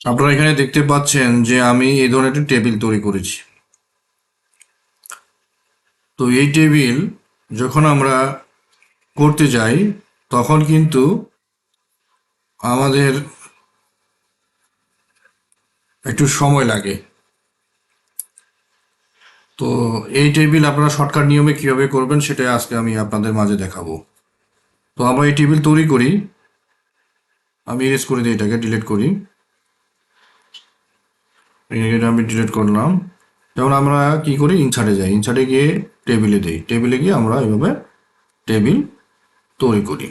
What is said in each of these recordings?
আপনারা এখানে দেখতে পাচ্ছেন যে আমি এই ধরনের একটি টেবিল তৈরি করেছি। তো এই টেবিল যখন আমরা করতে যাই, তখন কিন্তু আমাদের একটু সময় লাগে। তো এই টেবিল আপনারা শর্টকাট নিয়মে কীভাবে করবেন সেটাই আজকে আমি আপনাদের মাঝে দেখাবো। তো আমরা এই টেবিল তৈরি করি। আমি ইরেজ করে দিই এটাকে ডিলিট করি। এটা আমি ডিলিট করলাম। যেমন আমরা কি করি? ইনসার্টে যাই। ইনসার্টে গিয়ে টেবিলে দিই। টেবিলে গিয়ে আমরা এভাবে টেবিল তৈরি করি।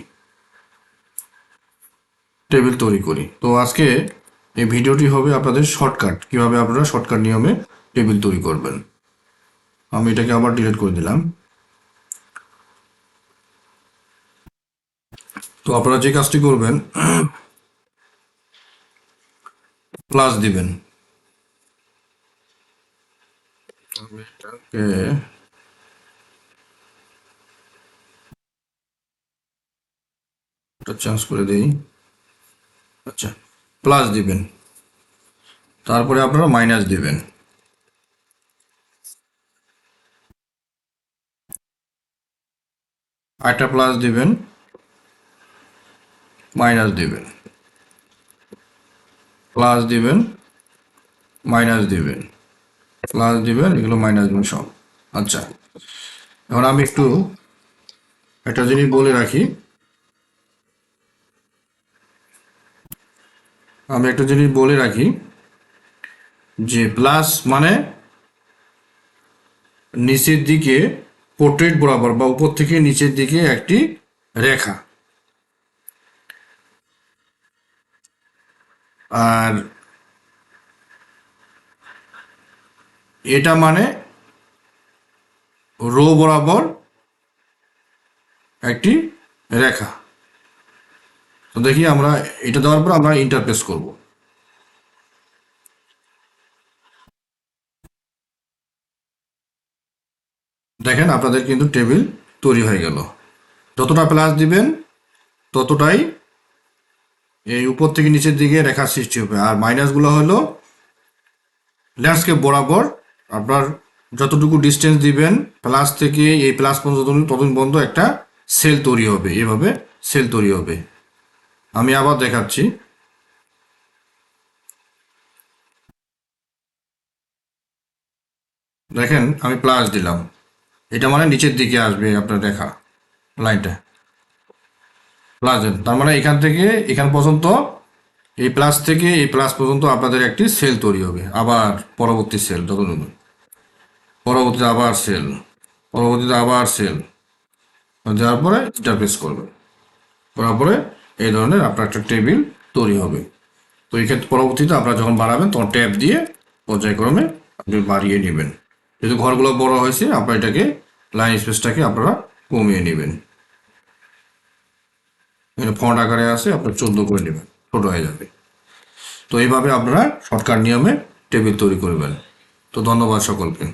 টেবিল তৈরি করি। তো আজকে এই ভিডিওটি হবে আপনাদের শর্টকাট কীভাবে আপনারা শর্টকাট নিয়মে টেবিল তৈরি করবেন। আমি এটাকে আবার ডিলিট করে দিলাম। তো আপনারা যে কাজটি করবেন প্লাস দিবেন। আমি চেঞ্জ করে দেই। আচ্ছা প্লাস দিবেন। তারপরে আপনারা মাইনাস দিবেন। আরেকটা প্লাস দিবেন। মাইনাস দিবেন। প্লাস দিবেন মাইনাস দিবেন। প্লাস দিবেন, এগুলো মাইনাস দিবেন সব। আচ্ছা এখন আমি একটু একটা জিনিস বলে রাখি। আমি একটা জিনিস বলে রাখি যে প্লাস মানে নিচের দিকে পোর্ট্রেট বরাবর বা উপর থেকে নিচের দিকে একটি রেখা। আর এটা মানে রো বরাবর একটি রেখা। তো দেখি আমরা এটা দেওয়ার পর আমরা ইন্টারফেস করব। দেখেন, আপনাদের কিন্তু টেবিল তৈরি হয়ে গেল। যতটা প্লাস দিবেন, ততটাই এই উপর থেকে নিচের দিকে রেখা সৃষ্টি হবে। আর মাইনাসগুলো হলো ল্যান্ডস্কেপ বরাবর আপনার যতটুকু ডিস্টেন্স দিবেন প্লাস থেকে এই প্লাস পর্যন্ত ততদিন পর্যন্ত একটা সেল তৈরি হবে। এভাবে সেল তৈরি হবে। আমি আবার দেখাচ্ছি। দেখেন, আমি প্লাস দিলাম। এটা মানে নিচের দিকে আসবে আপনার দেখা লাইনটা প্লাস তার মানে এখান থেকে এখান পর্যন্ত এই প্লাস থেকে এই প্লাস পর্যন্ত আপনাদের একটি সেল তৈরি হবে। আবার পরবর্তী সেল তখন পরবর্তীতে আবার সেল পরবর্তীতে আবার সেল দেওয়ার পরে ইন্টারফেস করবে। করার পরে এই ধরনের আপনার একটা টেবিল তৈরি হবে। তো এই ক্ষেত্রে পরবর্তীতে আপনারা যখন বাড়াবেন, তখন ট্যাপ দিয়ে পর্যায়ক্রমে আপনি বাড়িয়ে নেবেন। যেহেতু ঘরগুলো বড় হয়েছে, আপনার এটাকে লাইন স্পেসটাকে আপনারা কমিয়ে নেবেন। ফন্ট আকারে আছে, আপনার চোদ্দ করে নেবেন। ছোট হয়ে যাবে। তো এইভাবে আপনারা শর্টকাট নিয়মে টেবিল তৈরি করবেন তো ধন্যবাদ সকলকে।